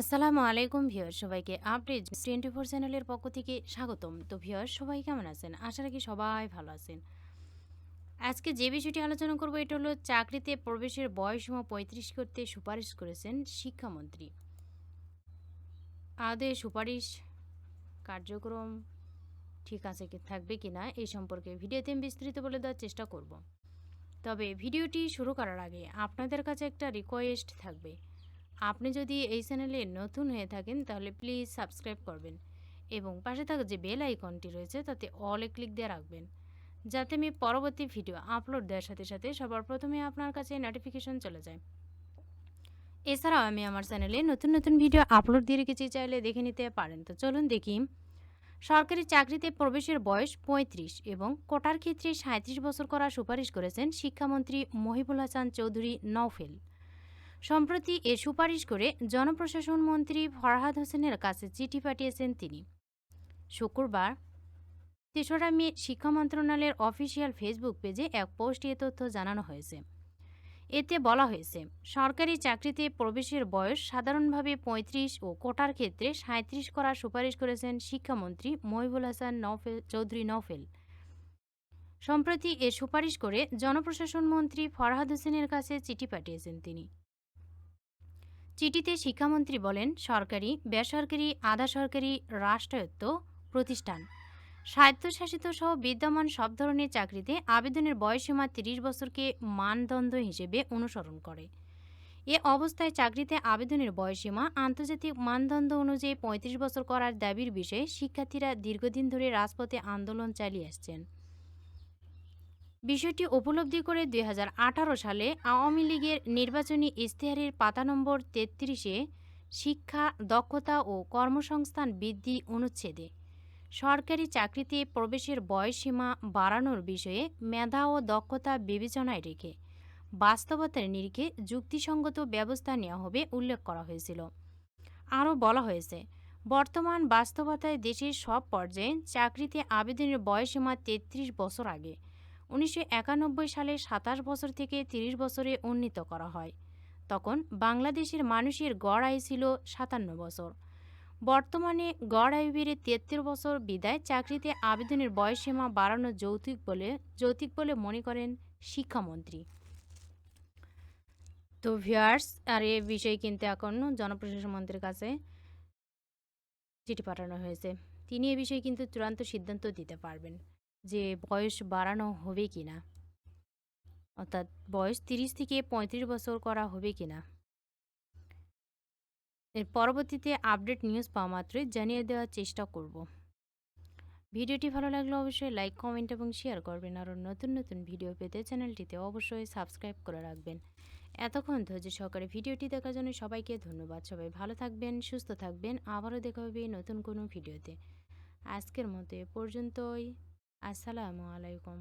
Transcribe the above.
আসসালামু আলাইকুম ভিউয়ার সবাইকে আপডেট টোয়েন্টি ফোর চ্যানেলের পক্ষ থেকে স্বাগতম। তো ভিউয়ার সবাই কেমন আছেন? আশা রাখি সবাই ভালো আছেন। আজকে যে বিষয়টি আলোচনা করব, এটা হলো চাকরিতে প্রবেশের বয়সীমা পঁয়ত্রিশ করতে সুপারিশ করেছেন শিক্ষামন্ত্রী। আদে সুপারিশ, কার্যক্রম ঠিক আছে কি, থাকবে কি না, এই সম্পর্কে ভিডিওতে আমি বিস্তৃত বলে দেওয়ার চেষ্টা করব। তবে ভিডিওটি শুরু করার আগে আপনাদের কাছে একটা রিকোয়েস্ট থাকবে। আপনি যদি এই চ্যানেলে নতুন হয়ে থাকেন, তাহলে প্লিজ সাবস্ক্রাইব করবেন এবং পাশে থাকা যে বেল আইকনটি রয়েছে, তাতে অলে ক্লিক দিয়ে রাখবেন। যাতে আমি পরবর্তী ভিডিও আপলোড দেওয়ার সাথে সাথে সবার প্রথমে আপনার কাছে নোটিফিকেশন চলে যায়। এছাড়াও আমি আমার চ্যানেলে নতুন নতুন ভিডিও আপলোড দিয়ে রেখেছি, চাইলে দেখে নিতে পারেন। তো চলুন দেখি। সরকারি চাকরিতে প্রবেশের বয়স পঁয়ত্রিশ এবং কোটার ক্ষেত্রে সাঁত্রিশ বছর করার সুপারিশ করেছেন শিক্ষামন্ত্রী মহিবুল হাসান চৌধুরী নওফেল। সম্প্রতি এ সুপারিশ করে জনপ্রশাসন মন্ত্রী ফরহাদ হোসেনের কাছে চিঠি পাঠিয়েছেন তিনি। শুক্রবার তেসরা মে শিক্ষা মন্ত্রণালয়ের অফিসিয়াল ফেসবুক পেজে এক পোস্টে এ তথ্য জানানো হয়েছে। এতে বলা হয়েছে, সরকারি চাকরিতে প্রবেশের বয়স সাধারণভাবে পঁয়ত্রিশ ও কোটার ক্ষেত্রে সাঁত্রিশ করার সুপারিশ করেছেন শিক্ষামন্ত্রী মহিবুল হাসান নওফেল, চৌধুরী নওফেল। সম্প্রতি এ সুপারিশ করে জনপ্রশাসন মন্ত্রী ফরহাদ হোসেনের কাছে চিঠি পাঠিয়েছেন তিনি। চিঠিতে শিক্ষামন্ত্রী বলেন, সরকারি, বেসরকারি আধা সরকারি রাষ্ট্রায়ত্ত প্রতিষ্ঠান। স্বায়ত্তশাসিত সহ বিদ্যমান সব ধরনের চাকরিতে আবেদনের বয়সীমা তিরিশ বছরকে মানদণ্ড হিসেবে অনুসরণ করে। এ অবস্থায় চাকরিতে আবেদনের বয়সীমা আন্তর্জাতিক মানদণ্ড অনুযায়ী পঁয়ত্রিশ বছর করার দাবির বিষয়ে শিক্ষার্থীরা দীর্ঘদিন ধরে রাজপথে আন্দোলন চালিয়ে আসছেন। বিষয়টি উপলব্ধি করে দুই হাজার আঠারো সালে আওয়ামী লীগের নির্বাচনী ইশতেহারের পাতা নম্বর তেত্রিশে শিক্ষা, দক্ষতা ও কর্মসংস্থান বৃদ্ধি অনুচ্ছেদে। সরকারি চাকরিতে প্রবেশের বয়সসীমা বাড়ানোর বিষয়ে মেধা ও দক্ষতা বিবেচনায় রেখে বাস্তবতার নিরিখে যুক্তিসঙ্গত ব্যবস্থা নেওয়া হবে উল্লেখ করা হয়েছিল। আরও বলা হয়েছে, বর্তমান বাস্তবতায় দেশের সব পর্যায়ে চাকরিতে আবেদনের বয়সসীমা তেত্রিশ বছর আগে। উনিশশো একানব্বই সালে সাতাশ বছর থেকে ৩০ বছরে উন্নীত করা হয়। তখন বাংলাদেশের মানুষের গড় আয় ছিল সাতান্ন বছর। বর্তমানে গড় আয়ু বেড়ে তেত্রিশ বছর বিদায় চাকরিতে আবেদনের বয়সসীমা বাড়ানো যৌতুক বলে যৌতুক বলে মনে করেন শিক্ষামন্ত্রী। তো ভিয়ার্স আর এ বিষয়ে কিন্তু এখন জনপ্রশাসন মন্ত্রীর কাছে চিঠি পাঠানো হয়েছে। তিনি এ বিষয়ে কিন্তু চূড়ান্ত সিদ্ধান্ত দিতে পারবেন। যে বয়স বাড়ানো হবে কি না? অর্থাৎ বয়স তিরিশ থেকে পঁয়ত্রিশ বছর করা হবে কি না? এর পরবর্তীতে আপডেট নিউজ পাওয়া মাত্রই জানিয়ে দেওয়ার চেষ্টা করব। ভিডিওটি ভালো লাগলে অবশ্যই লাইক কমেন্ট এবং শেয়ার করবেন। আরও নতুন নতুন ভিডিও পেতে চ্যানেলটিতে অবশ্যই সাবস্ক্রাইব করে রাখবেন। এতক্ষণ ধৈর্য সহকারে ভিডিওটি দেখার জন্য সবাইকে ধন্যবাদ। সবাই ভালো থাকবেন, সুস্থ থাকবেন। আবারও দেখা হবে নতুন কোনো ভিডিওতে আজকের মতো এ পর্যন্তই। আসসালামু আলাইকুম।